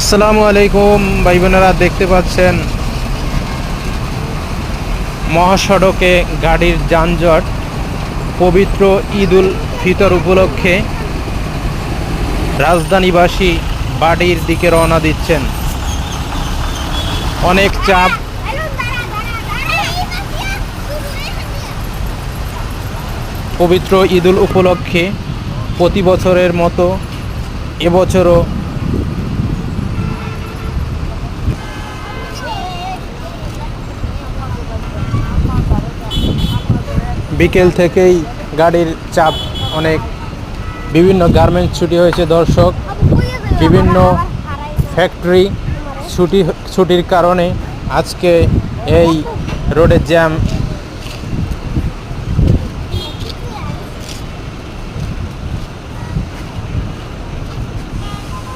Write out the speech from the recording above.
আসসালামু আলাইকুম, ভাই বোনেরা দেখতে পাচ্ছেন মহাসড়কে গাড়ির যানজট, পবিত্র ঈদুল ফিতর উপলক্ষে রাজধানীবাসী বাড়ির দিকে রওনা দিচ্ছেন। অনেক চাপ। পবিত্র ঈদুল উপলক্ষে প্রতি বছরের মতো এবছরও বিকেল থেকেই গাড়ির চাপ অনেক। বিভিন্ন গার্মেন্টস ছুটি হয়েছে, দর্শক। বিভিন্ন ফ্যাক্টরি ছুটি, ছুটির কারণে আজকে এই রোডের জ্যাম